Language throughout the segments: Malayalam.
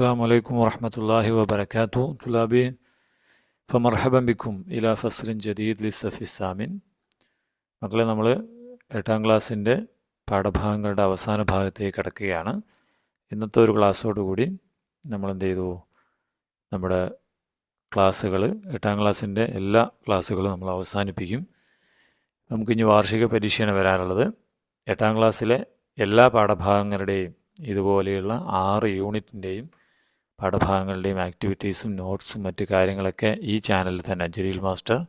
السلام عليكم ورحمة الله وبركاته طلابي فمرحبا بكم إلى فصل جديد للصف الثامن മക്കളെ നമ്മൾ എട്ടാം ക്ലാസ്സിൻ്റെ പാഠഭാഗങ്ങളുടെ അവസാന ഭാഗത്തേക്ക് കിടക്കുകയാണ് ഇന്നത്തെ ഒരു ക്ലാസ്സോടുകൂടി നമ്മൾ എന്ത് ചെയ്തു നമ്മുടെ ക്ലാസ്സുകൾ എട്ടാം ക്ലാസ്സിൻ്റെ എല്ലാ ക്ലാസ്സുകളും നമ്മൾ അവസാനിപ്പിക്കും നമുക്കിനി വാർഷിക പരീക്ഷയാണ് വരാനുള്ളത് എട്ടാം ക്ലാസ്സിലെ എല്ലാ പാഠഭാഗങ്ങളുടെയും ഇതുപോലെയുള്ള ആറ് യൂണിറ്റിൻ്റെയും പാഠഭാഗങ്ങളുടെയും ആക്ടിവിറ്റീസും നോട്ട്സും മറ്റു കാര്യങ്ങളൊക്കെ ഈ ചാനലിൽ തന്നെ ജലീൽ മാസ്റ്റർ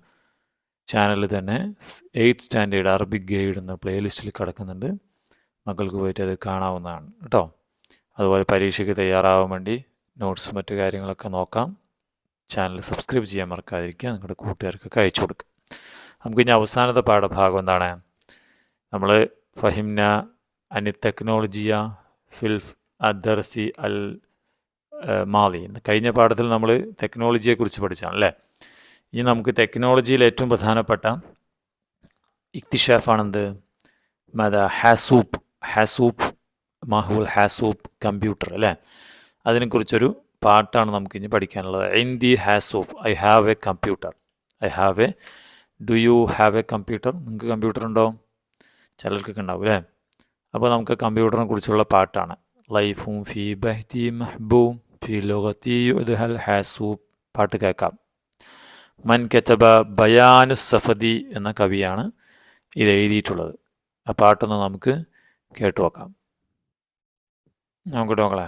ചാനലിൽ തന്നെ എയ്ത്ത് സ്റ്റാൻഡേർഡ് അറബിക് ഗൈഡ് എന്ന പ്ലേലിസ്റ്റിൽ കിടക്കുന്നുണ്ട്. മക്കൾക്ക് പോയിട്ട് അത് കാണാവുന്നതാണ് കേട്ടോ. അതുപോലെ പരീക്ഷയ്ക്ക് തയ്യാറാവാൻ വേണ്ടി നോട്ട്സ് മറ്റു കാര്യങ്ങളൊക്കെ നോക്കാം. ചാനൽ സബ്സ്ക്രൈബ് ചെയ്യാൻ മറക്കാതിരിക്കുക. നിങ്ങളുടെ കൂട്ടുകാർക്കൊക്കെ അയച്ചു കൊടുക്കുക നമുക്ക് ഇനി അവസാനത്തെ പാഠഭാഗം എന്താണ്? നമ്മൾ ഫഹിംന അനി ടെക്നോളജിയ ഫിൽഫ് അദർസി അൽ മാലി കഴിഞ്ഞ പാഠത്തിൽ നമ്മൾ ടെക്നോളജിയെക്കുറിച്ച് പഠിച്ചാണ് അല്ലേ? ഇനി നമുക്ക് ടെക്നോളജിയിൽ ഏറ്റവും പ്രധാനപ്പെട്ട ഇക്തിഷാഫാണെന്ത്? മത ഹാസൂപ്പ് ഹാസൂപ്പ് മാഹുൽ ഹാസൂപ്പ് കമ്പ്യൂട്ടർ അല്ലേ? അതിനെക്കുറിച്ചൊരു പാട്ടാണ് നമുക്ക് ഇനി പഠിക്കാനുള്ളത്. In the ഹാസൂപ്പ് I have a computer. I have a do you have a computer? നിങ്ങൾക്ക് കമ്പ്യൂട്ടർ ഉണ്ടോ? ചിലർക്കൊക്കെ ഉണ്ടാവും അല്ലേ? അപ്പോൾ നമുക്ക് കമ്പ്യൂട്ടറിനെ കുറിച്ചുള്ള പാട്ടാണ്. ലൈഫും ഫീ ബഹ്തി മഹ്ബൂം ഫി ലോകത്തി യുദ്ഹൽ ഹാസൂപ്പ് പാട്ട് കേൾക്കാം മൻ കെറ്റബ ബയാനു സഫദി എന്ന കവിയാണ് ഇത് എഴുതിയിട്ടുള്ളത് ആ പാട്ടൊന്ന് നമുക്ക് കേട്ടു നോക്കാം നമുക്ക് നോക്കളെ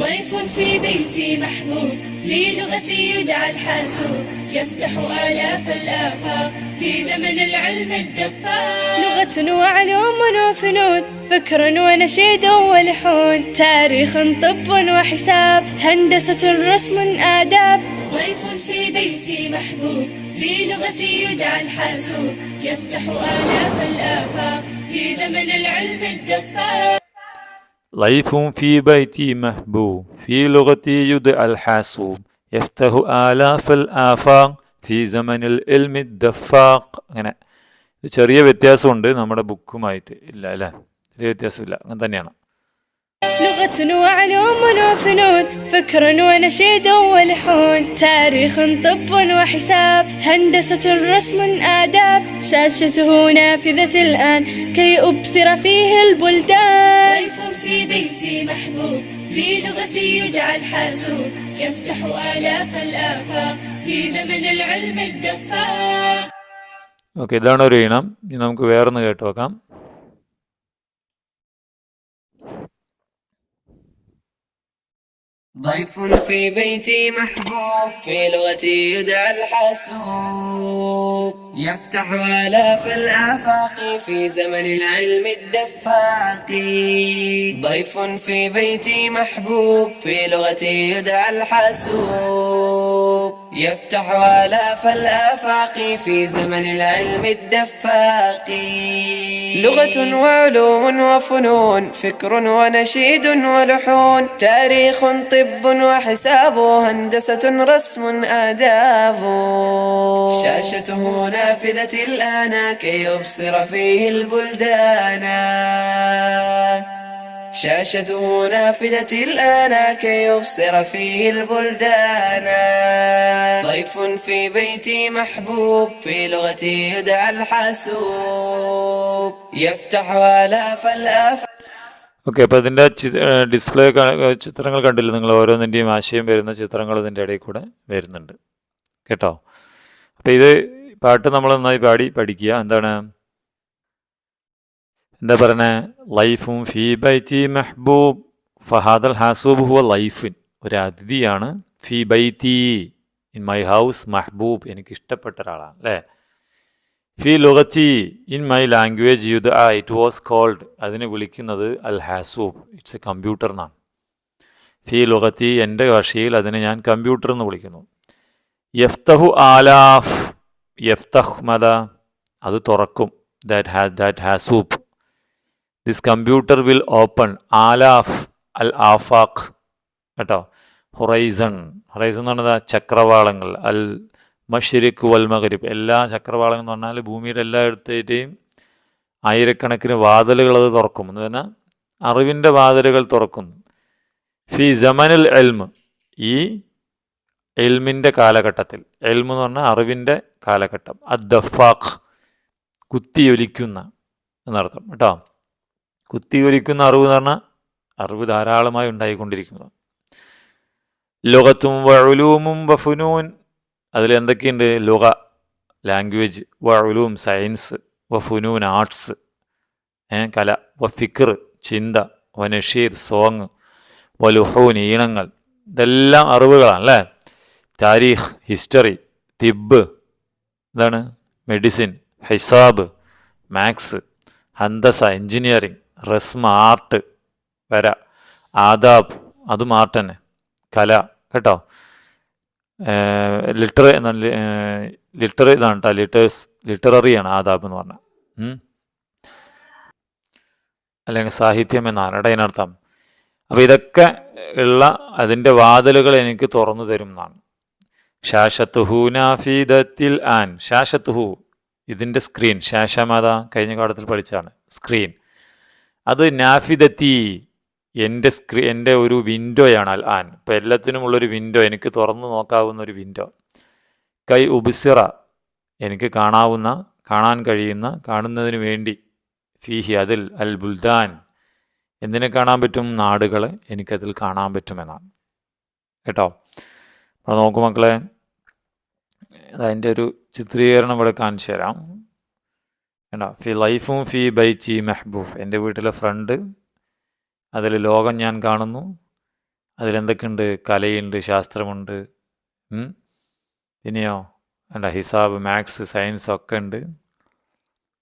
ضيف في بيتي محبوب في لغتي يدعى الحاسوب يفتح آلاف الآفاق في زمن العلم الدفاع. لغة وعلوم وفنون فكر ونشيد ولحون تاريخ طب وحساب هندسة رسم آداب. ضيف في بيتي محبوب في لغتي يدعى الحاسوب. يفتح آلاف الآفاق في زمن العلم الدفاع. ضيف في بيتي محبوب في لغتي يدعى الحاسوب. يفتح آلاف الآفاق ഫി സമനിൽ ഇൽമി ദഫാഖ് അങ്ങനെ ഇത് ചെറിയ വ്യത്യാസമുണ്ട് നമ്മുടെ ബുക്കുമായിട്ട് ഇല്ല അല്ലേ ചെറിയ വ്യത്യാസമില്ല അങ്ങനെ തന്നെയാണ് لغة وعلوم وفنون فكر ونشيد ولحون تاريخ طب وحساب هندسة رسم آداب شاشته نافذة الآن كي أبصر فيه البلدان ضيف في بيتي محبوب في لغتي يدعى الحاسوب يفتح آلاف الآفاق في زمن العلم الدفاق ഓക്കെ ഇതാണ് ഒരു ഈണം ഇനി നമുക്ക് വേറൊന്ന് കേട്ട് നോക്കാം ضيف في بيتي محبوب في لغتي يدعى الحاسوب يفتح آلاف الآفاق في زمن العلم الدفاق ضيف في بيتي محبوب في لغتي يدعى الحاسوب يفتح آلاف الآفاق في زمن العلم الدفاق. لغة وعلوم وفنون فكر ونشيد ولحون. تاريخ طب وحساب هندسة رسم آداب. شاشته نافذة الآن كي يبصر فيه البلدان. شاشته نافذة الآن كي يبصر فيه البلدان ضيف في بيتي محبوب في لغتي يدعى الحاسوب يفتح آلاف الآفاق ഓക്കെ അപ്പോൾ ഇതിൻ്റെ ഡിസ്പ്ലേ ചിത്രങ്ങൾ കണ്ടില്ല നിങ്ങൾ ഓരോന്നിൻ്റെയും ആശയം വരുന്ന ചിത്രങ്ങൾ ഇതിൻ്റെ ഇടയിൽ കൂടെ വരുന്നുണ്ട് കേട്ടോ അപ്പോൾ ഇത് പാട്ട് നമ്മൾ നന്നായി പാടി പഠിക്കുക എന്താണ് എന്താ പറയണേ? ലൈഫും ഫീ തി മെഹ്ബൂബ്. ഫഹാദൽ ഹാസൂബ് ഹുവ ലൈഫിൻ. ഒരു അതിഥിയാണ് ഫി ബൈത്തി. ഇൻ മൈ ഹൗസ് മെഹ്ബൂബ്. എനിക്ക് ഇഷ്ടപ്പെട്ട ഒരാളാണ് അല്ലേ? ഫി ലുഗത്തി. ഇൻ മൈ ലാംഗ്വേജ് യുദ് ആ ഇറ്റ് വാസ് കോൾഡ്. അതിനെ വിളിക്കുന്നത് അൽ ഹാസൂബ്. ഇറ്റ്സ് എ കമ്പ്യൂട്ടർ എന്നാണ്. ഫി ലുഗത്തി എന്റെ ഭാഷയിൽ അതിനെ ഞാൻ കമ്പ്യൂട്ടർ എന്ന് വിളിക്കുന്നു. യഫ്തഹു ആലാഫ്. യഫ്തഹ് മദ. അത് തുറക്കും. ദാറ്റ് ഹാ ദാറ്റ് ഹാസൂബ്. ദിസ് കമ്പ്യൂട്ടർ വിൽ ഓപ്പൺ ആലാഫ് അൽ ആഫാഖ് കേട്ടോ? ഹൊറൈസൺ ഹൊറൈസൺ എന്ന് പറഞ്ഞാൽ ചക്രവാളങ്ങൾ. അൽ മഷിരിഖ് വൽ മകരിബ് എല്ലാ ചക്രവാളങ്ങൾ എന്ന് പറഞ്ഞാൽ ഭൂമിയുടെ എല്ലാ എല്ലായിടത്തേയും ആയിരക്കണക്കിന് വാതിലുകൾ അത് തുറക്കും. എന്ന് പറഞ്ഞാൽ അറിവിന്റെ വാതിലുകൾ തുറക്കുന്നു ഫി ജമനുൽ എൽമ് ഈ എൽമിന്റെ കാലഘട്ടത്തിൽ. എൽമ് എന്ന് പറഞ്ഞാൽ അറിവിന്റെ കാലഘട്ടം. അദ്ദഫാഖ് കുത്തിയൊലിക്കുന്ന എന്നർത്ഥം. കേട്ടോ? കുത്തിയൊലിക്കുന്ന അറിവ് എന്ന് പറഞ്ഞാൽ അറിവ് ധാരാളമായി ഉണ്ടായിക്കൊണ്ടിരിക്കുന്നു. ലുഗത്തും വഴുലൂമും വഫുനൂൻ. അതിൽ എന്തൊക്കെയുണ്ട്? ലുഗ ലാംഗ്വേജ് വഴുലൂം സയൻസ് വഫുനൂൻ ആർട്സ് കല വഫിക്കർ ചിന്ത വനഷീർ നഷീർ സോങ് വലുഹൂൻ ഈണങ്ങൾ. ഇതെല്ലാം അറിവുകളാണ് അല്ലേ? താരീഖ് ഹിസ്റ്ററി തിബ് എന്താണ് മെഡിസിൻ ഹിസാബ് മാത്സ് ഹന്തസ എൻജിനീയറിങ് റസ്മ ആർട്ട് വര. ആദാബ് അതും ആർട്ട് തന്നെ കല കേട്ടോ? ലിറ്റർ എന്ന ലിറ്റർ ഇതാണ് കേട്ടോ ലിറ്റേഴ്സ് ലിറ്റററിയാണ് ആദാബ് എന്ന് പറഞ്ഞാൽ അല്ലെങ്കിൽ സാഹിത്യം എന്നാണ് കേട്ടോ അതിനർത്ഥം? അപ്പോൾ ഇതൊക്കെ ഉള്ള അതിന്റെ വാതിലുകൾ എനിക്ക് തുറന്നു തരും എന്നാണ്. ഷാഷത്തുഹു നാഫീദത്തിൽ ആൻ. ഷാഷത്തുഹു ഇതിന്റെ സ്ക്രീൻ ഷാഷമാത കഴിഞ്ഞ കാലത്തിൽ പഠിച്ചാണ് സ്ക്രീൻ അത് നാഫിദത്തി എന്റെ സ്ക്രീ എന്റെ ഒരു വിൻഡോയാണ് അൽ ആൻ. ഇപ്പം എല്ലാത്തിനുമുള്ളൊരു വിൻഡോ എനിക്ക് തുറന്നു നോക്കാവുന്ന ഒരു വിൻഡോ കൈ ഉബിസിറ എനിക്ക് കാണാവുന്ന കാണാൻ കഴിയുന്ന കാണുന്നതിന് വേണ്ടി ഫീഹി അതിൽ അൽ ബുൽദാൻ. എന്തിനെ കാണാൻ പറ്റും? നാടുകളെ എനിക്കതിൽ കാണാൻ പറ്റുമെന്നാണ്. കേട്ടോ? അപ്പോൾ നോക്കൂ മക്കളെ അതിന്റെ ഒരു ചിത്രീകരണം ഇവിടെ കാണിച്ചു തരാം കേട്ടോ ഫി ലൈഫും ഫി ബൈച്ചി മെഹബൂഫ്. എന്റെ വീട്ടിലെ ഫ്രണ്ട് അതിൽ ലോകം ഞാൻ കാണുന്നു. അതിലെന്തൊക്കെയുണ്ട്? കലയുണ്ട് ശാസ്ത്രമുണ്ട്. പിന്നെയോ വേണ്ട ഹിസാബ് മാത്സ് സയൻസ് ഒക്കെ ഉണ്ട്.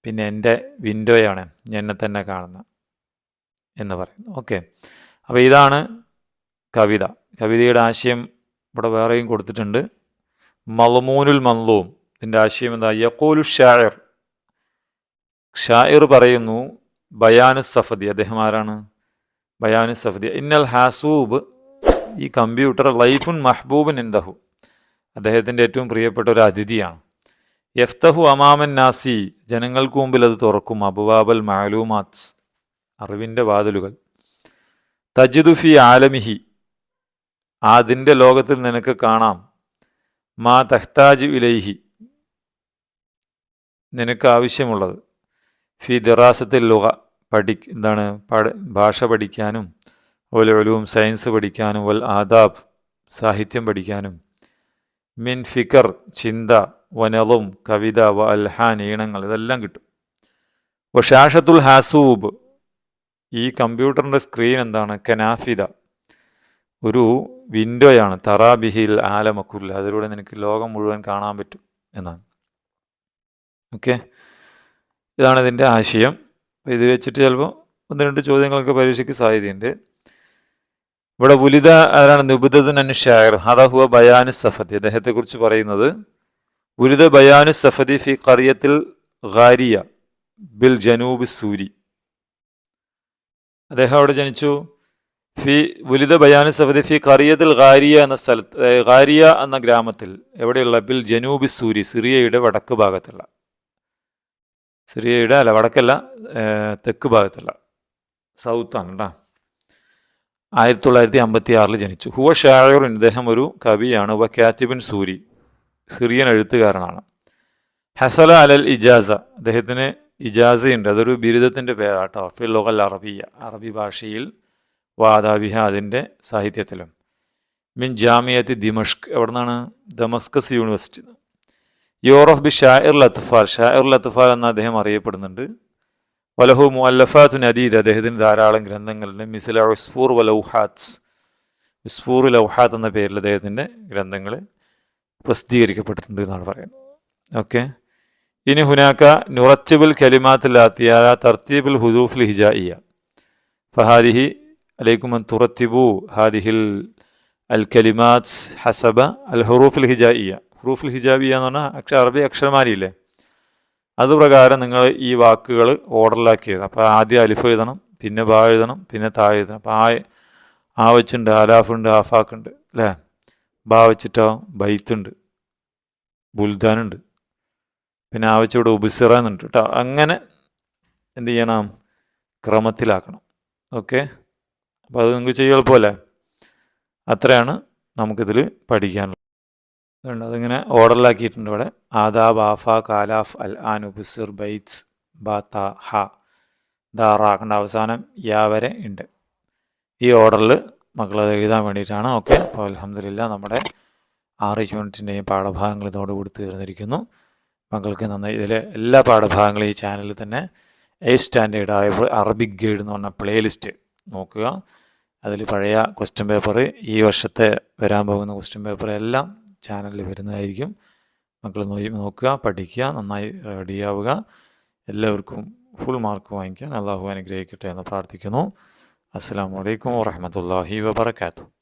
പിന്നെ എന്റെ വിൻഡോയാണ് എന്നെ തന്നെ കാണുന്ന എന്ന് പറയുന്നു ഓക്കെ. അപ്പോൾ ഇതാണ് കവിത. കവിതയുടെ ആശയം ഇവിടെ വേറെയും കൊടുത്തിട്ടുണ്ട്. മലമൂനുൽ മന്ദവും ഇതിന്റെ ആശയം എന്താ? യക്കോലു ഷായർ ഷായർ പറയുന്നു ബയാനു സഫദി അദ്ദേഹം ആരാണ്? ബയാനു സഫദി ഇന്നൽ ഹാസൂബ് ഈ കമ്പ്യൂട്ടർ ലൈഫുൻ മഹബൂബൻ എന്തഹു അദ്ദേഹത്തിന്റെ ഏറ്റവും പ്രിയപ്പെട്ട ഒരു അതിഥിയാണ്. യഫ്തഹു അമാമൻ നാസി ജനങ്ങൾക്ക് മുമ്പിൽ അത് തുറക്കും. അബുവാബൽ മാലൂമാത്സ് അറിവിന്റെ വാതിലുകൾ. തജിദുഫി ആലമിഹി അതിന്റെ ലോകത്തിൽ നിനക്ക് കാണാം. മാ തഹ്താജ് ഇലൈഹി നിനക്ക് ആവശ്യമുള്ളത്. ഫി ദിറാസത്തിൽ ലുഹ പഠി എന്താണ് പഠ ഭാഷ പഠിക്കാനും അതുപോലെ ഒലുവും സയൻസ് പഠിക്കാനും വൽ ആദാബ് സാഹിത്യം പഠിക്കാനും മിൻ ഫിക്കർ ചിന്ത വനവും കവിത വ അൽഹാൻ ഈണങ്ങൾ ഇതെല്ലാം കിട്ടും. വഷാഷത്തുൽ ഹാസൂബ് ഈ കമ്പ്യൂട്ടറിന്റെ സ്ക്രീൻ എന്താണ് കനാഫിദ. ഒരു വിൻഡോയാണ് തറാബിഹിൽ ആലമക്കുല്ല അതിലൂടെ നിനക്ക് ലോകം മുഴുവൻ കാണാൻ പറ്റും എന്നാണ്. ഓക്കെ? ഇതാണ് ഇതിന്റെ ആശയം. ഇത് വെച്ചിട്ട് ചിലപ്പോൾ ഒന്ന് രണ്ട് ചോദ്യങ്ങളൊക്കെ പരീക്ഷയ്ക്ക് സാധ്യതയുണ്ട്. ഇവിടെ ഉലിത ആരാണ്? നിബുദൻ അനുഷാഹർ ഹദഹുവ ബയാനു സഫദി. അദ്ദേഹത്തെക്കുറിച്ച് പറയുന്നത് ഉലിത ബയാനു സഫദി ഫി കറിയത്തിൽ ഖാരിയ ബിൽ ജനൂബ് സൂരി. അദ്ദേഹം അവിടെ ജനിച്ചു. ഫി ഉലിത ബയാനു സഫദി ഫി കറിയത്തിൽ ഖാരിയ എന്ന സ്ഥലത്ത് ഖാരിയ എന്ന ഗ്രാമത്തിൽ എവിടെയുള്ള? ബിൽ ജനൂബി സൂരി സിറിയയുടെ വടക്ക് ഭാഗത്തുള്ള. സിറിയയുടെ അല്ല വടക്കല്ല തെക്ക് ഭാഗത്തുള്ള. സൗത്താണ് കേട്ടോ ആയിരത്തി തൊള്ളായിരത്തി അമ്പത്തി ആറിൽ ജനിച്ചു. ഹുവ ഷായർ ഇദ്ദേഹം ഒരു കവിയാണ്. വ കാറ്റിബിൻ സൂരി സിറിയൻ എഴുത്തുകാരനാണ്. ഹസല അലൽ ഇജാസ അദ്ദേഹത്തിന് ഇജാസയുണ്ട്. അതൊരു ബിരുദത്തിന്റെ പേരാട്ടോ. ഫിൽ ലോകൽ അറബിയ അറബി ഭാഷയിൽ വാദാബിഹ അതിന്റെ സാഹിത്യത്തിലും. മിൻ ജാമിയത്തി ദിമഷ്ക് എവിടെ നിന്നാണ് ദമസ്കസ് യൂണിവേഴ്സിറ്റി യൂറോഫ് ബി ഷാഇർ ലത്ഫാൽ ഷാഇർ ലത്ഫാൽ എന്ന് അദ്ദേഹം അറിയപ്പെടുന്നുണ്ട്. വലഹു മുഅല്ലഫാത്തു നദീദ് അദ്ദേഹത്തിന് ധാരാളം ഗ്രന്ഥങ്ങളുണ്ട്. മിസില ഉസ്ഫൂർ വലൗഹാത്സ്. ഉസ്ഫൂർ ലൗഹാത്ത് എന്ന പേരിൽ അദ്ദേഹത്തിന്റെ ഗ്രന്ഥങ്ങൾ പ്രസിദ്ധീകരിക്കപ്പെട്ടിട്ടുണ്ട് എന്നാണ് പറയുന്നത്. ഓക്കെ? ഇനി ഹുനാക്ക നുറച്ചുബിൽ കലിമാത്തിലാത്തിയ തർത്തീബുൽ ഹുദൂഫിൽ ഹിജായിയ ഫഹാദിഹി അലൈക്കും തുറത്തിബു ഹാദിഹിൽ അൽ കലിമാത്സ് ഹസബ അൽ ഹുറൂഫിൽ ഹിജായിയ ഹുറൂഫിൽ ഹിജാബിയ എന്ന് പറഞ്ഞാൽ അക്ഷ അറബി അക്ഷരമാലിയില്ലേ അതുപ്രകാരം നിങ്ങൾ ഈ വാക്കുകൾ ഓർഡറിലാക്കിയത്. അപ്പോൾ ആദ്യം അലിഫ് എഴുതണം പിന്നെ ബാ എഴുതണം പിന്നെ താ എഴുതണം. അപ്പോൾ ആ ആ വെച്ചുണ്ട് ആലാഫുണ്ട് ആഫാക്കുണ്ട് അല്ലേ? ബാ വെച്ചിട്ടോ ബൈത്തുണ്ട് ബുൽദാനുണ്ട്. പിന്നെ ആ വെച്ചിവിടെ ഉബിസിറ എന്നുണ്ട് കേട്ടോ. അങ്ങനെ എന്ത് ചെയ്യണം? ക്രമത്തിലാക്കണം. ഓക്കെ? അപ്പോൾ അത് നിങ്ങൾക്ക് ചെയ്യുമ്പോൾ എളുപ്പമല്ലേ അത്രയാണ് നമുക്കിതിൽ പഠിക്കാനുള്ളത്. അതുകൊണ്ട് അതിങ്ങനെ ഓർഡറിലാക്കിയിട്ടുണ്ട് ഇവിടെ. ആദാബ് ബാഫ കാലാഫ് അൽ ആൻ ഉബുസിർ ബൈറ്റ്സ് ബാത്ത ഹ ദാറാക്കേണ്ട അവസാനം യാ വരെ ഉണ്ട്. ഈ ഓർഡറിൽ മക്കളത് എഴുതാൻ വേണ്ടിയിട്ടാണ്. ഓക്കെ. അപ്പോൾ അലഹമില്ല നമ്മുടെ ആറ് യൂണിറ്റിന്റെയും പാഠഭാഗങ്ങൾ ഇതോടുകൂടി തീർന്നിരിക്കുന്നു. മക്കൾക്ക് നന്നായി ഇതിലെ എല്ലാ പാഠഭാഗങ്ങളും ഈ ചാനലിൽ തന്നെ എ സ്റ്റാൻഡേർഡ് ആയ അറബിക് ഗൈഡ് എന്ന് പറഞ്ഞ പ്ലേലിസ്റ്റ് നോക്കുക. അതിൽ പഴയ ക്വസ്റ്റ്യൻ പേപ്പർ ഈ വർഷത്തെ വരാൻ പോകുന്ന ക്വസ്റ്റ്യൻ പേപ്പർ എല്ലാം ചാനലിൽ വരുന്നതായിരിക്കും. മക്കൾ നോയി നോക്കുക പഠിക്കുക നന്നായി റെഡിയാവുക എല്ലാവർക്കും ഫുൾ മാർക്ക് വാങ്ങിക്കാൻ അള്ളാഹു അനുഗ്രഹിക്കട്ടെ എന്ന് പ്രാർത്ഥിക്കുന്നു. അസ്സാം വലൈക്കും വാഹമത്തല്ലാഹി വാബർക്കാത്തു